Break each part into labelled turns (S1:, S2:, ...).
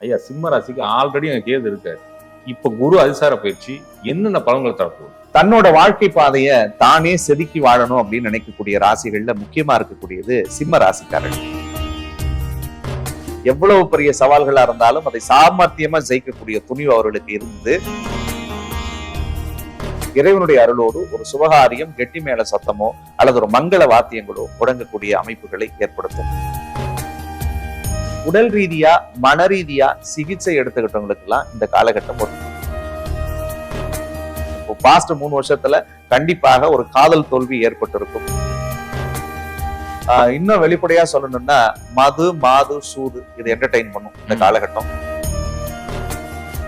S1: ஐயா சிம்ம ராசிக்கு ஆல்ரெடி எனக்கு கேது இருக்காரு இப்ப குரு அதிசார பயிற்சி என்னென்ன பலன்களை தரப்போகுது?
S2: தன்னோட வாழ்க்கை பாதைய தானே செதுக்கி வாழணும் அப்படின்னு நினைக்கக்கூடிய ராசிகள்ல முக்கியமா இருக்கக்கூடியது சிம்ம ராசிக்காரர்கள் எவ்வளவு பெரிய சவால்களா இருந்தாலும் அதை சாமர்த்தியமா ஜெயிக்கக்கூடிய துணிவு அவர்களுக்கு இருந்து இறைவனுடைய அருளோடு ஒரு சுபகாரியம் கெட்டி மேல சத்தமோ அல்லது ஒரு மங்கள வாத்தியங்களோ முடங்கக்கூடிய அமைப்புகளை ஏற்படுத்தும். உடல் ரீதியா மன ரீதியா சிகிச்சை எடுத்துக்கிட்டவங்களுக்கு எல்லாம் இந்த காலகட்டம் ஒரு இப்போ பாஸ்ட் மூணு வருஷத்துல கண்டிப்பாக ஒரு காதல் தோல்வி ஏற்பட்டிருக்கும். இன்னும் வெளிப்படையா சொல்லணும்னா மது மாது சூது இது என்டர்டைன் பண்ணும் இந்த. காலகட்டம்.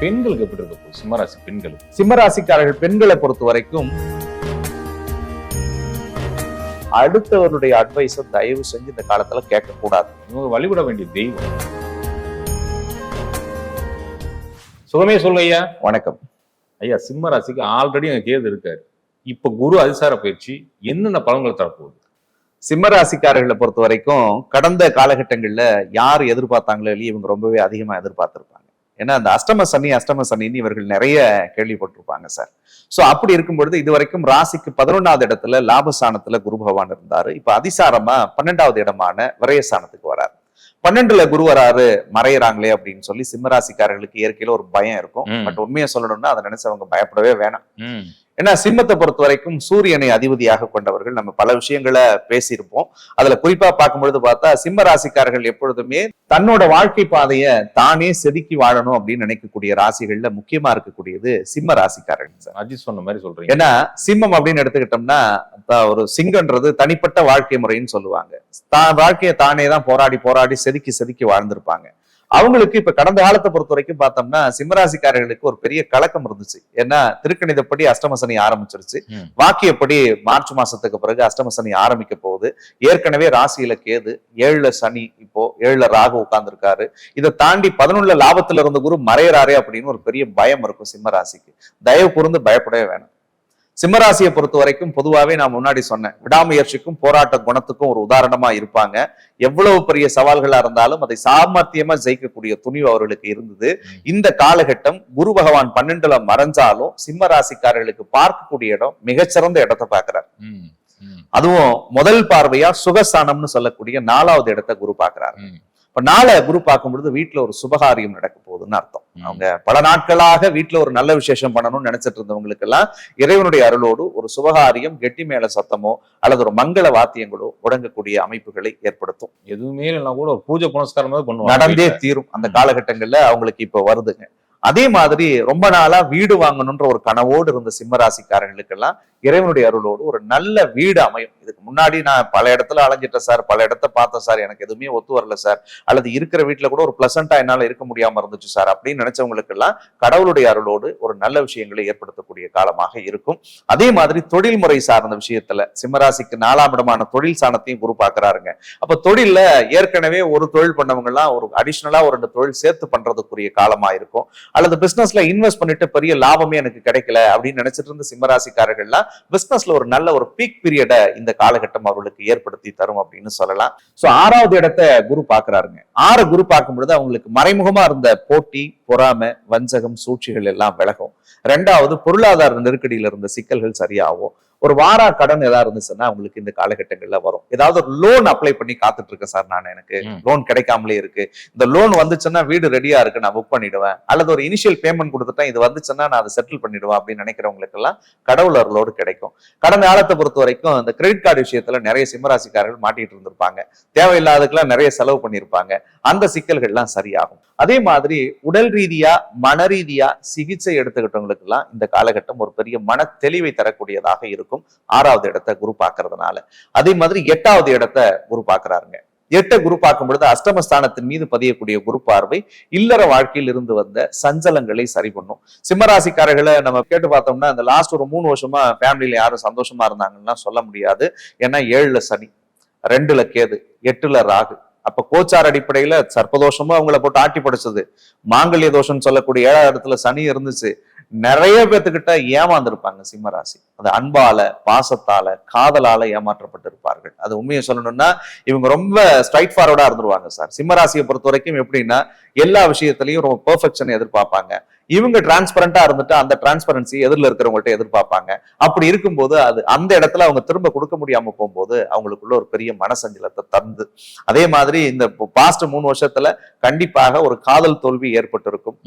S1: பெண்களுக்கு எப்படி இருக்க போகுது சிம்ம ராசி பெண்களுக்கு.
S2: சிம்மராசிக்காரர்கள் பெண்களை பொறுத்த வரைக்கும் அடுத்தவருடைய அட்வைஸை தயவு செஞ்சு இந்த காலத்துல கேட்க கூடாது
S1: இவங்க வழிபட வேண்டிய தெய்வம். சுகமே சொல்லுங்க ஐயா.
S2: வணக்கம்.
S1: ஐயா சிம்ம ராசிக்கு ஆல்ரெடி எனக்கு கேது இருக்காரு. இப்ப குரு அதிசார பயிற்சி என்னென்ன பலன்களை தரப்போகுது?
S2: சிம்மராசிக்காரர்களை பொறுத்த வரைக்கும் கடந்த காலகட்டங்கள்ல யார் எதிர்பார்த்தாங்களோ இல்லையோ இவங்க ரொம்பவே அதிகமா எதிர்பார்த்திருப்பாங்க. ஏன்னா அந்த அஷ்டம சனி அஷ்டம சனின்னு இவர்கள் நிறைய கேள்விப்பட்டிருப்பாங்க சார் சோ அப்படி இருக்கும் பொழுது இது வரைக்கும் ராசிக்கு பதினொன்னாவது இடத்துல லாபஸ்தானத்துல குரு பகவான் இருந்தாரு. இப்ப அதிசாரமா பன்னெண்டாவது இடமான விரயஸ்தானத்துக்கு வராரு. பன்னெண்டுல குரு வராரு மறையறாங்களே அப்படின்னு சொல்லி சிம்மராசிக்காரர்களுக்கு இயற்கையில ஒரு பயம் இருக்கும். பட் உண்மையை சொல்லணும்னா அதை நினைச்சு அவங்க பயப்படவே வேணாம். ஏன்னா சிம்மத்தை பொறுத்த வரைக்கும் சூரியனை அதிபதியாக கொண்டவர்கள். நம்ம பல விஷயங்களை பேசியிருப்போம். அதுல குறிப்பா பார்க்கும்பொழுது பார்த்தா சிம்ம ராசிக்காரர்கள் எப்பொழுதுமே தன்னோட வாழ்க்கை பாதைய தானே செதுக்கி வாழணும் அப்படின்னு நினைக்கக்கூடிய ராசிகள்ல முக்கியமா இருக்கக்கூடியது சிம்ம ராசிக்காரர்கள் சார்.
S1: அஜித் சொன்ன மாதிரி சொல்றீங்க.
S2: ஏன்னா சிம்மம் அப்படின்னு எடுத்துக்கிட்டோம்னா ஒரு சிங்கன்றது தனிப்பட்ட வாழ்க்கை முறைன்னு சொல்லுவாங்க. தான் வாழ்க்கையை தானே தான் போராடி போராடி செதுக்கி செதுக்கி வாழ்ந்திருப்பாங்க. அவங்களுக்கு இப்ப கடந்த காலத்தை பொறுத்த வரைக்கும் பார்த்தோம்னா சிம்மராசிக்காரர்களுக்கு ஒரு பெரிய கலக்கம் இருந்துச்சு. ஏன்னா திருக்கணிதப்படி அஷ்டமசனி ஆரம்பிச்சிருச்சு. வாக்கியப்படி மார்ச் மாசத்துக்கு பிறகு அஷ்டமசனி ஆரம்பிக்க போகுது. ஏற்கனவே ராசியில கேது ஏழுல சனி இப்போ ஏழுல ராகு உட்கார்ந்துருக்காரு. இதை தாண்டி பதினொன்னுல லாபத்துல இருந்த குரு மறையறாரே அப்படின்னு ஒரு பெரிய பயம் இருக்கும் சிம்ம ராசிக்கு. தயவு கூர்ந்து பயப்படவே வேணாம். சிம்மராசியை பொறுத்த வரைக்கும் பொதுவாவே நான் முன்னாடி சொன்னேன். விடாமுயற்சிக்கும் போராட்ட குணத்துக்கும் ஒரு உதாரணமா இருப்பாங்க. எவ்வளவு பெரிய சவால்களா இருந்தாலும் அதை சாமர்த்தியமா ஜெயிக்கக்கூடிய துணிவு அவர்களுக்கு இருந்தது. இந்த காலகட்டம் குரு பகவான் பன்னெண்டுல மறைஞ்சாலும் சிம்ம ராசிக்காரர்களுக்கு பார்க்கக்கூடிய இடம் மிகச்சிறந்த இடத்தை
S1: ம்.
S2: அதுவும் முதல் பார்வையா சுகஸ்தானம்னு சொல்லக்கூடிய நாலாவது இடத்தை குரு பார்க்கிறார்.
S1: ம்.
S2: இப்ப நாளை குரு பார்க்கும் பொழுது வீட்டுல ஒரு சுபகாரியம் நடக்க போகுதுன்னு அர்த்தம். அவங்க பல நாட்களாக வீட்டுல ஒரு நல்ல விசேஷம் பண்ணணும்னு நினைச்சிட்டு இருந்தவங்களுக்கு எல்லாம் இறைவனுடைய அருளோடு ஒரு சுபகாரியம் கெட்டி மேல சத்தமோ அல்லது ஒரு மங்கள வாத்தியங்களோ முடங்கக்கூடிய அமைப்புகளை ஏற்படுத்தும்
S1: எதுவுமே இல்லைன்னா கூட ஒரு பூஜை புனஸ்காரம் பண்ணுவாங்க
S2: நடந்தே. தீரும் அந்த. காலகட்டங்கள்ல அவங்களுக்கு இப்ப வருதுங்க அதே மாதிரி ரொம்ப நாளா வீடு வாங்கணும்ன்ற ஒரு கனவோடு இருந்த சிம்மராசிக்காரர்களுக்கு எல்லாம் இறைவனுடைய அருளோடு ஒரு நல்ல வீடு அமையும். இதுக்கு முன்னாடி நான் பல இடத்துல அலைஞ்சிட்டேன் சார். பல இடத்த பார்த்தேன் சார். எனக்கு எதுவுமே ஒத்து வரல சார். அல்லது இருக்கிற வீட்டில் கூட ஒரு பிளசண்டா என்னால் இருக்க முடியாம இருந்துச்சு சார் அப்படின்னு நினைச்சவங்களுக்கெல்லாம் கடவுளுடைய அருளோடு ஒரு நல்ல விஷயங்களை ஏற்படுத்தக்கூடிய காலமாக இருக்கும். அதே மாதிரி தொழில் முறை சார்ந்த விஷயத்துல சிம்மராசிக்கு நாலாம் இடமான தொழில் சாணத்தையும் குரு பாக்குறாருங்க அப்ப தொழில்ல ஏற்கனவே ஒரு தொழில் பண்ணவங்க எல்லாம் ஒரு அடிஷனலா ஒரு ரெண்டு தொழில் சேர்த்து பண்றதுக்குரிய காலமா இருக்கும். அல்லது பிசினஸ்ல இன்வெஸ்ட் பண்ணிட்டு பெரிய லாபமே எனக்கு கிடைக்கல அப்படின்னு நினைச்சிட்டு இருந்த சிம்மராசிக்காரர்கள்லாம் பிசினஸ்ல ஒரு நல்ல ஒரு பீக் பீரியடை இந்த காலகட்டம் அவர்களுக்கு ஏற்படுத்தி தரும் அப்படின்னு சொல்லலாம். சோ ஆறாவது இடத்தை குரு பாக்குறாருங்க ஆறு குரு பார்க்கும் பொழுது அவங்களுக்கு மறைமுகமா இருந்த போட்டி பொறாமை வஞ்சகம் சூழ்ச்சிகள் எல்லாம் விலகும். ரெண்டாவது பொருளாதார நெருக்கடியில இருந்த சிக்கல்கள் சரியாகும். ஒரு வாரா கடன் ஏதாவது இருந்துச்சுன்னா அவங்களுக்கு இந்த காலகட்டங்கள்ல வரும். ஏதாவது ஒரு லோன் அப்ளை பண்ணி காத்துட்டு இருக்கேன் சார் நான் எனக்கு. லோன் கிடைக்காமலே இருக்கு. இந்த லோன் வந்துச்சுன்னா வீடு ரெடியா இருக்கு நான் புக் பண்ணிடுவேன். அல்லது ஒரு இனிஷியல் பேமெண்ட் கொடுத்துட்டேன் இது வந்துச்சுன்னா நான் அதை செட்டில் பண்ணிடுவேன் அப்படின்னு நினைக்கிறவங்களுக்கு எல்லாம் கடவுள் அருளோடு கிடைக்கும். கடந்த காலத்தை பொறுத்த வரைக்கும் இந்த கிரெடிட் கார்டு விஷயத்துல நிறைய சிம்மராசிக்காரர்கள் மாட்டிட்டு இருந்திருப்பாங்க. தேவையில்லாததுக்கெல்லாம் நிறைய செலவு பண்ணியிருப்பாங்க. அந்த சிக்கல்கள்லாம் சரியாகும். அதே மாதிரி உடல் ரீதியா மன ரீதியா சிகிச்சை எடுத்துக்கிட்டவங்களுக்கு எல்லாம் இந்த காலகட்டம் ஒரு பெரிய மன தெளிவை தரக்கூடியதாக இருக்கும். ஆறாவது இடத்தை குரு பார்க்கறதுனால. அதே மாதிரி எட்டாவது இடத்தை குரு பார்க்கறாருங்க. எட்ட குரு பார்க்கும் பொழுது அஷ்டமஸ்தானத்தின் மீது பதியக்கூடிய குரு பார்வை இல்லற வாழ்க்கையில் இருந்து வந்த சஞ்சலங்களை சரி பண்ணும். சிம்மராசிக்காரர்களை நம்ம கேட்டு பார்த்தோம்னா இந்த லாஸ்ட் ஒரு மூணு வருஷமா ஃபேமிலியில யாரும் சந்தோஷமா இருந்தாங்கன்னா சொல்ல முடியாது. ஏன்னா ஏழுல சனி ரெண்டுல கேது எட்டுல ராகு. அப்ப கோச்சார் அடிப்படையில சர்ப்பதோஷமும் அவங்கள போட்டு ஆட்டி படைச்சது. மாங்கல்ய தோஷம்னு சொல்லக்கூடிய ஏழாவது இடத்துல சனி இருந்துச்சு. நிறைய பேத்துக்கிட்ட ஏமாந்துருப்பாங்க சிம்மராசி. அது அன்பால பாசத்தால காதலால ஏமாற்றப்பட்டு இருப்பார்கள் அது உண்மையை சொல்லணும்னா இவங்க ரொம்ப ஸ்ட்ரைட் ஃபார்வர்டா இருந்துருவாங்க சார். சிம்மராசியை பொறுத்த வரைக்கும் எப்படின்னா எல்லா விஷயத்திலையும் ரொம்ப பெர்ஃபெக்ஷனை எதிர்பார்ப்பாங்க. இவங்க டிரான்ஸ்பரண்டா இருந்துட்டு அந்த டிரான்ஸ்பரன்சி எதிரில் இருக்கிறவங்கள்ட்ட எதிர்பார்ப்பாங்க. அப்படி இருக்கும்போது அது அந்த இடத்துல அவங்க திரும்ப கொடுக்க முடியாம போகும்போது அவங்களுக்குள்ள ஒரு பெரிய மனசஞ்சலத்தை தந்து அதே மாதிரி இந்த பாஸ்ட் மூணு வருஷத்துல கண்டிப்பாக ஒரு காதல் தோல்வி ஏற்பட்டிருக்கும்.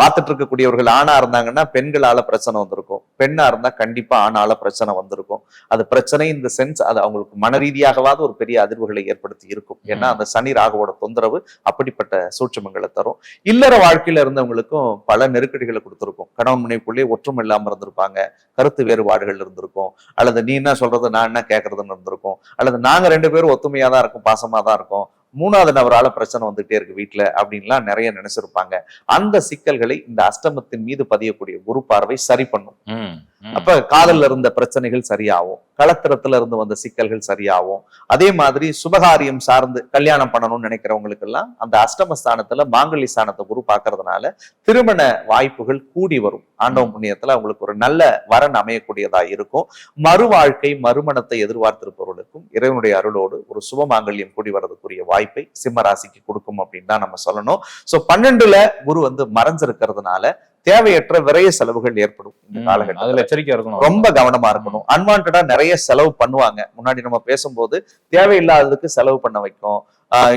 S2: பார்த்துட்டு இருக்கக்கூடியவர்கள் ஆணா இருந்தாங்கன்னா பெண்களால பிரச்சனை வந்திருக்கும். பெண்ணா இருந்தா கண்டிப்பா ஆணால பிரச்சனை வந்திருக்கும். அது பிரச்சனை இந்த சென்ஸ் அது அவங்களுக்கு மன ரீதியாகவாவது ஒரு பெரிய அதிர்வுகளை ஏற்படுத்தி இருக்கும். ஏன்னா அந்த சனி ராகுவோட தொந்தரவு அப்படிப்பட்ட சூட்சமங்களை தரும். இல்லற வாழ்க்கையில இருந்தவங்களுக்கும் பல நெருக்கடிகளை கொடுத்திருக்கும். கணவன் மனைவிக்குள்ளே ஒற்றுமை இல்லாம இருந்திருப்பாங்க. கருத்து வேறுபாடுகள் இருந்திருக்கும். அல்லது நீ என்ன சொல்றது நான் என்ன கேட்கறதுன்னு இருந்திருக்கும். அல்லது நாங்க ரெண்டு பேரும் ஒத்துமையா தான் இருக்கும் பாசமா தான் இருக்கும். மூணாவது நபரால பிரச்சனை வந்துகிட்டே இருக்கு வீட்டுல அப்படின்லாம் நிறைய நினைச்சிருப்பாங்க. அந்த சிக்கல்களை இந்த அஷ்டமத்தின் மீது பதியக்கூடிய குரு பார்வை சரி பண்ணும். அப்ப காதல்ல இருந்த பிரச்சனைகள் சரியாகும். களத்திரத்துல இருந்து வந்த சிக்கல்கள் சரியாகும். அதே மாதிரி சுபகாரியம் சார்ந்து கல்யாணம் பண்ணணும்னு நினைக்கிறவங்களுக்கு எல்லாம் அந்த அஷ்டம ஸ்தானத்துல மாங்கல்ய ஸ்தானத்தை குரு பார்க்கறதுனால திருமண வாய்ப்புகள் கூடி வரும். ஆண்டவன் புண்ணியத்துல அவங்களுக்கு ஒரு நல்ல வரன் அமையக்கூடியதா இருக்கும். மறு வாழ்க்கை மறுமணத்தை எதிர்பார்த்திருப்பவர்களுக்கும் இறைவனுடைய அருளோடு ஒரு சுப மாங்கல்யம் கூடி வரதுக்குரிய வாய்ப்பை சிம்ம ராசிக்கு கொடுக்கும் அப்படின்னு தான் நம்ம சொல்லணும். சோ பன்னெண்டுல குரு வந்து மறைஞ்சிருக்கிறதுனால தேவையற்ற விரைய செலவுகள் ஏற்படும் இந்த. காலகட்டத்தில்.
S1: அதுல எச்சரிக்கையா இருக்கணும்.
S2: ரொம்ப கவனமா இருக்கணும். அன்வான்டா நிறைய செலவு பண்ணுவாங்க. முன்னாடி நம்ம பேசும்போது தேவையில்லாததுக்கு செலவு பண்ண வைக்கும்.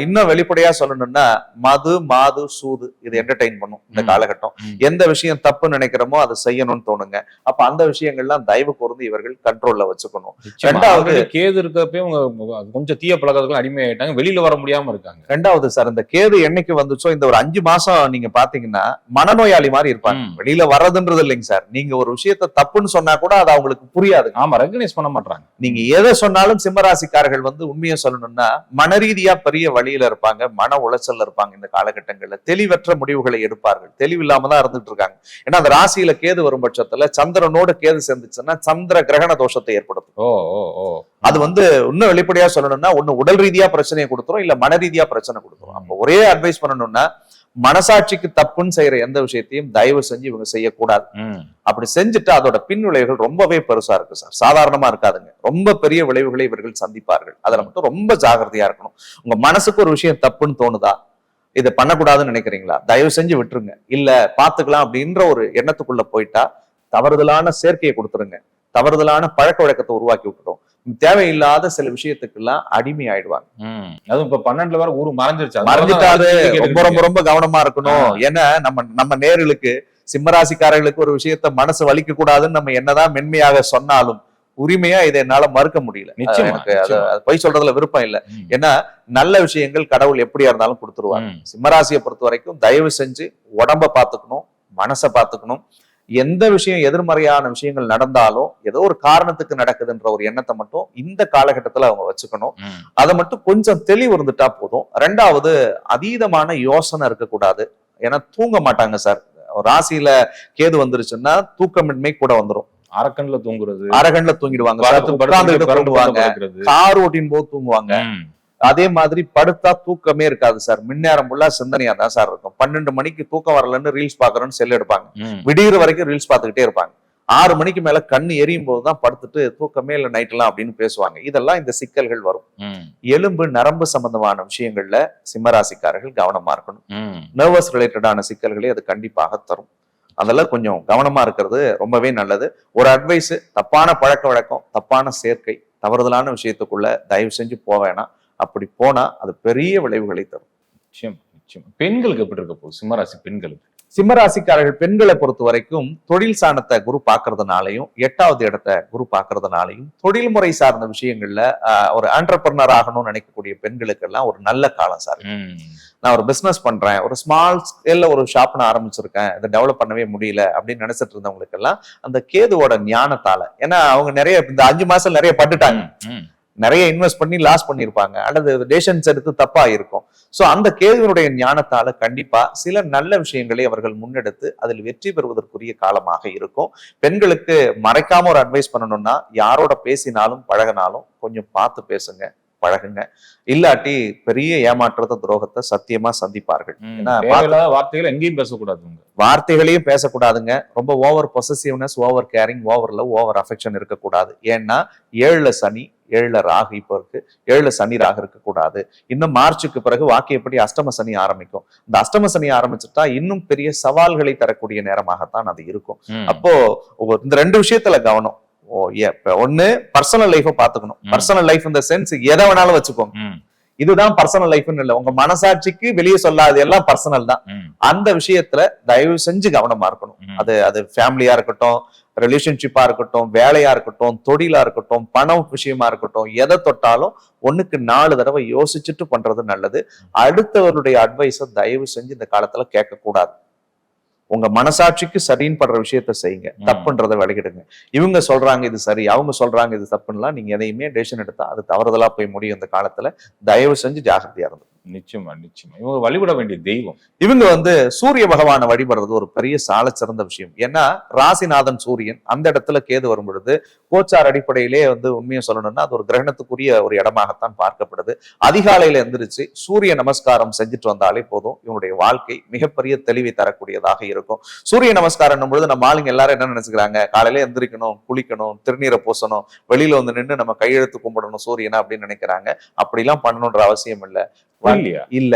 S2: இன்னும் வெளிப்படையா சொல்லணும்னா மது மாது சூது இது என்டர்டைன் பண்ணும் இந்த. காலகட்டம். எந்த விஷயம் தப்புன்னு நினைக்கிறோமோ அதை செய்யணும்னு தோணுங்க. அப்ப அந்த விஷயங்கள்லாம் தயவு கூர்ந்து இவர்கள் கண்ட்ரோல்ல வச்சுக்கணும். ரெண்டாவது-
S1: கேது இருக்கப்பே அவங்க கொஞ்சம் தீய பழக்கத்துக்கு அடிமையாயிட்டாங்க. வெளியில வர முடியாம இருக்காங்க.
S2: ரெண்டாவது சார் இந்த கேது என்னைக்கு வந்துச்சோ இந்த ஒரு அஞ்சு மாசம் நீங்க பாத்தீங்கன்னா மனநோயாளி மாதிரி இருப்பாங்க. வெளியில வர்றதுன்றது இல்லைங்க சார். நீங்க ஒரு விஷயத்த தப்புன்னு சொன்னா கூட அது அவங்களுக்கு புரியாது.
S1: ஆமா ரெகனைஸ் பண்ண மாட்டாங்க
S2: நீங்க எதை சொன்னாலும் சிம்மராசிக்காரர்கள் வந்து உண்மையை சொல்லணும்னா மனரீதியா பெரிய வழியில இருப்பாங்க மன உளைச்சல்ல இருப்பாங்க இந்த காலகட்டங்கள்ல. தெளிவற்ற முடிவுகளை எடுப்பார்கள். தெளிவில்லாம தான் இருந்துட்டு இருக்காங்க. ஏன்னா அந்த ராசியில கேது வரும் பட்சத்துல சந்திரனோட கேது சேர்ந்துச்சுன்னா சந்திர கிரகண தோஷத்தை ஏற்படுத்தும்.
S1: ஓ ஓ ஓ.
S2: அது வந்து இன்னும் வெளிப்படையா சொல்லணும்னா ஒண்ணு உடல் ரீதியா பிரச்சனையை கொடுத்துரும் இல்ல மன ரீதியா பிரச்சனை கொடுத்துரும். அப்போ ஒரே அட்வைஸ் பண்ணணும்னா மனசாட்சிக்கு தப்புன்னு செய்யற எந்த விஷயத்தையும் தயவு செஞ்சு இவங்க செய்யக்கூடாது. அப்படி செஞ்சுட்டு அதோட பின் விளைவுகள் ரொம்பவே பெருசா இருக்கு சார். சாதாரணமா இருக்காதுங்க. ரொம்ப பெரிய விளைவுகளை இவர்கள் சந்திப்பார்கள். அதுல மட்டும் ரொம்ப ஜாகிரதையா இருக்கணும். உங்க மனசுக்கு ஒரு விஷயம் தப்புன்னு தோணுதா? இதை பண்ணக்கூடாதுன்னு நினைக்கிறீங்களா? தயவு செஞ்சு விட்டுருங்க. இல்ல பாத்துக்கலாம் அப்படின்ற ஒரு எண்ணத்துக்குள்ள போயிட்டா தவறுதலான சேர்க்கையை கொடுத்துருங்க. தவறுதலான பழக்க வழக்கத்தை உருவாக்கி விட்டுடும் தேவையில்லாத சில விஷயத்துக்கெல்லாம் அடிமை ஆயிடுவாங்க.
S1: அதுவும் இப்ப பன்னெண்டுல வர ஊரு மறைஞ்சிருச்சு.
S2: மறைஞ்சிட்டாரு ரொம்ப ரொம்ப ரொம்ப கவனமா இருக்கணும். ஏன்னா நம்ம நம்ம நேர்களுக்கு சிம்மராசிக்காரர்களுக்கு ஒரு விஷயத்த மனசு வலிக்க கூடாதுன்னு நம்ம என்னதான் மென்மையாக சொன்னாலும் உரிமையா இதை என்னால மறுக்க முடியல.
S1: நிச்சயமா,
S2: எனக்கு பொய் சொல்றதுல விருப்பம் இல்ல. ஏன்னா நல்ல விஷயங்கள் கடவுள் எப்படியா இருந்தாலும் கொடுத்துருவாங்க. சிம்மராசியை பொறுத்த வரைக்கும் தயவு செஞ்சு உடம்ப பாத்துக்கணும் மனசை பாத்துக்கணும் எந்த விஷயம் எதிர்மறையான விஷயங்கள் நடந்தாலும் ஏதோ ஒரு காரணத்துக்கு நடக்குதுன்ற ஒரு எண்ணத்தை மட்டும் இந்த காலகட்டத்துல அவங்க வச்சுக்கணும். அதை மட்டும் கொஞ்சம் தெளிவு இருந்துட்டா போதும். ரெண்டாவது அதீதமான யோசனை இருக்கக்கூடாது. ஏன்னா தூங்க மாட்டாங்க சார். ராசியில கேது வந்துருச்சுன்னா தூக்கமின்மை கூட வந்துரும்.
S1: அரக்கன்ல தூங்குறது.
S2: அரகண்ல தூங்கிடுவாங்க. கார் ஓட்டின் போது தூங்குவாங்க. அதே மாதிரி படுத்தா தூக்கமே இருக்காது சார். மின்னேரம் ஃபுல்லா சிந்தனையா தான் சார் இருக்கும். பன்னெண்டு மணிக்கு தூக்கம் வரலன்னு ரீல்ஸ் பாக்குறேன்னு செல் எடுப்பாங்க. விடிகிற வரைக்கும் ரீல்ஸ் பார்த்துக்கிட்டே இருப்பாங்க. ஆறு மணிக்கு மேல கண்ணு எரியும் போது தான் படுத்துட்டு தூக்கமே இல்லை நைட்லாம் அப்படின்னு பேசுவாங்க. இதெல்லாம் இந்த சிக்கல்கள் வரும். எலும்பு நரம்பு சம்பந்தமான விஷயங்கள்ல சிம்மராசிக்காரர்கள் கவனமா இருக்கணும். நர்வஸ் ரிலேட்டடான சிக்கல்களை அது கண்டிப்பாக தரும். அதெல்லாம் கொஞ்சம் கவனமா இருக்கிறது ரொம்பவே நல்லது. ஒரு அட்வைஸ் தப்பான பழக்க வழக்கம் தப்பான சேர்க்கை தவறுதலான விஷயத்துக்குள்ள தயவு செஞ்சு போக வேணாம். அப்படி போனா அது பெரிய விளைவுகளை தரும்.
S1: நிச்சயம். பெண்களுக்கு எப்படி இருக்க போகுது? சிம்மராசி பெண்களுக்கு.
S2: சிம்மராசிக்காரர்கள் பெண்களை பொறுத்த வரைக்கும் தொழில் சாணத்தை குரு பார்க்கறதுனாலையும் எட்டாவது இடத்தை குரு பார்க்கறதுனாலையும் தொழில்முறை சார்ந்த விஷயங்கள்ல ஒரு ஆண்டர்பிரினர் ஆகணும்னு நினைக்கக்கூடிய பெண்களுக்கெல்லாம் ஒரு நல்ல காலம் சார். நான் ஒரு பிசினஸ் பண்றேன் ஒரு ஸ்மால் ஸ்கேல்ல ஒரு ஷாப் நான் ஆரம்பிச்சிருக்கேன் இதை டெவலப் பண்ணவே முடியல அப்படின்னு நினைச்சிட்டு இருந்தவங்களுக்கு எல்லாம் அந்த கேதுவோட ஞானத்தால ஏன்னா அவங்க நிறைய இந்த அஞ்சு மாசம் நிறைய பட்டுட்டாங்க. நிறைய இன்வெஸ்ட் பண்ணி லாஸ் பண்ணியிருப்பாங்க அல்லது டேஷன்ஸ் எடுத்து தப்பா இருக்கும். சோ அந்த கேதுவனுடைய ஞானத்தால கண்டிப்பா சில நல்ல விஷயங்களை அவர்கள் முன்னெடுத்து அதில் வெற்றி பெறுவதற்குரிய காலமாக இருக்கும். பெண்களுக்கு மறைக்காம ஒரு அட்வைஸ் பண்ணணும்னா யாரோட பேசினாலும் பழகினாலும் கொஞ்சம் பார்த்து பேசுங்க பழகுங்க. இல்லாட்டி பெரிய ஏமாற்றத்தை துரோகத்தை சத்தியமா சந்திப்பார்கள். ஏன்னா
S1: வார்த்தைகள் எங்கேயும் பேசக்கூடாதுங்க.
S2: வார்த்தைகளையும் பேசக்கூடாதுங்க. ரொம்ப over possessiveness over caring over love over affection இருக்கக்கூடாது. ஏன்னா ஏழுல சனி ஏழுல ராகு இப்போ இருக்கு. ஏழுல சனி ராகு இருக்கக்கூடாது. இன்னும் மார்ச்சுக்கு பிறகு வாக்கியப்படி அஷ்டம சனி ஆரம்பிக்கும். இந்த அஷ்டம சனி ஆரம்பிச்சுட்டா இன்னும் பெரிய சவால்களை தரக்கூடிய நேரமாகத்தான் அது இருக்கும். அப்போ இந்த ரெண்டு விஷயத்துல கவனம். ஒண்ணு பர்சனல் லைஃப பாத்துக்கணும். பர்சனல் லைஃப் இந்த சென்ஸ் எதை வேணாலும் வச்சுக்கோங்க. இதுதான் பர்சனல் லைஃப்னு இல்ல. உங்க மனசாட்சிக்கு வெளியே சொல்லாது. எல்லாம் பர்சனல் தான். அந்த விஷயத்துல தயவு செஞ்சு கவனமா இருக்கணும். அது அது ஃபேமிலியா இருக்கட்டும் ரிலேஷன்ஷிப்பா இருக்கட்டும் வேலையா இருக்கட்டும் தொழிலா இருக்கட்டும் பணம் விஷயமா இருக்கட்டும் எதை தொட்டாலும் ஒண்ணுக்கு நாலு தடவை யோசிச்சுட்டு பண்றது நல்லது. அடுத்தவருடைய அட்வைஸை தயவு செஞ்சு இந்த காலத்துல கேட்க கூடாது உங்க மனசாட்சிக்கு சரின்னு படுற விஷயத்த செய்யுங்க. தப்புன்றதை விலகிடுங்க. இவங்க சொல்றாங்க இது சரி அவங்க சொல்றாங்க இது தப்புன்னுலாம் நீங்க எதையுமே டெசிஷன் எடுத்தா அது தவறுதலா போய் முடியும் இந்த காலத்துல. தயவு செஞ்சு ஜாகிரதையா இருந்தது
S1: நிச்சயமா நிச்சயமா. இவங்க வழிபட வேண்டிய தெய்வம்.
S2: இவங்க வந்து சூரிய பகவானை வழிபடுறது ஒரு பெரிய சால சிறந்த விஷயம். ஏன்னா ராசிநாதன் சூரியன் அந்த இடத்துல கேது வரும் பொழுது கோச்சார் அடிப்படையிலே வந்து உண்மையை சொல்லணும்னா அது ஒரு கிரகணத்துக்குரிய ஒரு இடமாகத்தான் பார்க்கப்படுது. அதிகாலையில எந்திரிச்சு சூரிய நமஸ்காரம் செஞ்சுட்டு வந்தாலே போதும். இவனுடைய வாழ்க்கை மிகப்பெரிய தெளிவை தரக்கூடியதாக இருக்கும். சூரிய நமஸ்காரம் பொழுது நம்ம ஆளுங்க எல்லாரும் என்ன நினைச்சுக்கிறாங்க? காலையில எந்திரிக்கணும் குளிக்கணும் திருநீரை பூசணும் வெளியில வந்து நின்று நம்ம கையெழுத்து கும்பிடணும் சூரியனை அப்படின்னு நினைக்கிறாங்க. அப்படிலாம் பண்ணணுன்ற அவசியம் இல்லை. இல்ல.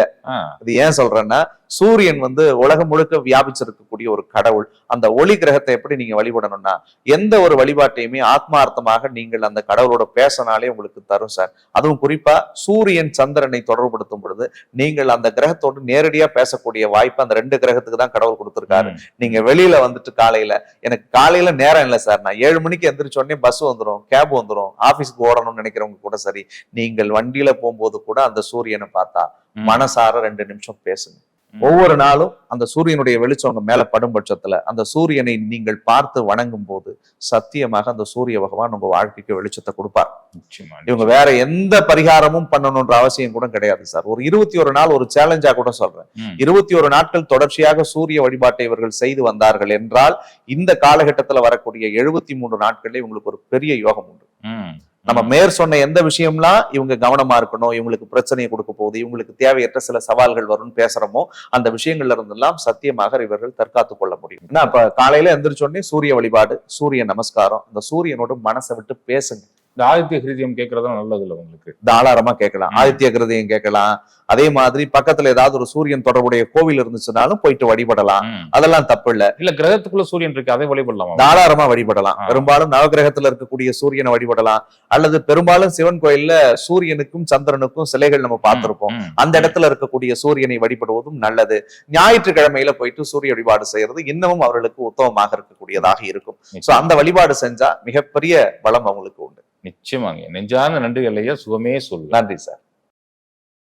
S2: இது ஏன் சொல்றேன்னா சூரியன் வந்து உலகம் முழுக்க வியாபிச்சிருக்கக்கூடிய ஒரு கடவுள். அந்த ஒளி கிரகத்தை எப்படி நீங்க வழிபடணும்னா எந்த ஒரு வழிபாட்டையுமே ஆத்மார்த்தமாக நீங்கள் அந்த கடவுளோட பேசினாலே உங்களுக்கு தரும் சார். அதுவும் குறிப்பா சூரியன் சந்திரனை தொடர்புபடுத்தும் பொழுது நீங்கள் அந்த கிரகத்தோடு நேரடியா பேசக்கூடிய வாய்ப்பு அந்த ரெண்டு கிரகத்துக்கு தான் கடவுள் கொடுத்திருக்காரு. நீங்க வெளியில வந்துட்டு காலையில எனக்கு காலையில நேரம் இல்லை சார். நான் ஏழு மணிக்கு எந்திரிச்ச உடனே பஸ் வந்துடும் கேப் வந்துடும் ஆபீஸ்க்கு ஓடணும்னு நினைக்கிறவங்க கூட சரி நீங்கள் வண்டியில போகும்போது கூட அந்த சூரியனை பார்த்தா
S1: ம்,
S2: மனசார ரெண்டு நிமிஷம் பேசுங்க. ஒவ்வொரு நாளும் அந்த சூரியனுடைய வெளிச்சம் உங்க மேல படும் பட்சத்துல அந்த சூரியனை நீங்கள் பார்த்து வணங்கும் போது சத்தியமாக அந்த சூரிய பகவான் உங்க வாழ்க்கைக்கு வெளிச்சத்தை கொடுப்பார். இவங்க வேற எந்த பரிகாரமும் பண்ணணும்ன்ற அவசியம் கூட கிடையாது சார். ஒரு இருபத்தி ஒரு நாள் ஒரு சேலஞ்சா கூட சொல்றேன். இருபத்தி ஒரு நாட்கள் தொடர்ச்சியாக சூரிய வழிபாட்டை இவர்கள் செய்து வந்தார்கள் என்றால் இந்த காலகட்டத்துல வரக்கூடிய எழுபத்தி மூன்று நாட்களே உங்களுக்கு ஒரு பெரிய யோகம் உண்டு. நம்ம மேற் சொன்ன எந்த விஷயம்லாம் இவங்க கவனமா இருக்கணும் இவங்களுக்கு பிரச்சனையை கொடுக்க போகுது இவங்களுக்கு தேவையற்ற சில சவால்கள் வரும்னு பேசுறோமோ அந்த விஷயங்கள்ல இருந்தெல்லாம் சத்தியமாக இவர்கள் தற்காத்து கொள்ள முடியும். ஏன்னா இப்ப காலையில எந்திரிச்ச உடனே சூரிய வழிபாடு சூரிய நமஸ்காரம் இந்த சூரியனோட மனசை விட்டு பேசுங்க.
S1: இந்த ஆதித்ய ஹிருதயம் கேட்கறதும் நல்லது இல்ல உங்களுக்கு.
S2: தாராளமா கேட்கலாம். ஆதித்ய கிருதயம் கேட்கலாம். அதே மாதிரி பக்கத்துல ஏதாவது ஒரு சூரியன் தொடர்புடைய கோவில் இருந்துச்சுனாலும் போயிட்டு வழிபடலாம். அதெல்லாம் தப்பு இல்ல
S1: இல்ல கிரகத்துக்குள்ள சூரியன் இருக்கு அதை வழிபடலாமா?
S2: தாராளமா வழிபடலாம். பெரும்பாலும் நவகிரகத்துல இருக்கக்கூடிய சூரியனை வழிபடலாம். அல்லது பெரும்பாலும் சிவன் கோயில்ல சூரியனுக்கும் சந்திரனுக்கும் சிலைகள் நம்ம பார்த்திருப்போம். அந்த இடத்துல இருக்கக்கூடிய சூரியனை வழிபடுவதும் நல்லது. ஞாயிற்றுக்கிழமையில போயிட்டு சூரிய வழிபாடு செய்யறது இன்னமும் அவர்களுக்கு உத்தமமாக இருக்கக்கூடியதாக இருக்கும். சோ அந்த வழிபாடு செஞ்சா மிகப்பெரிய பலம் அவங்களுக்கு உண்டு.
S1: நிச்சயமாங்க. நெஞ்சார்ந்த நன்றிகள் ஐயா சுகமே சொல்லு
S2: நன்றி சார்.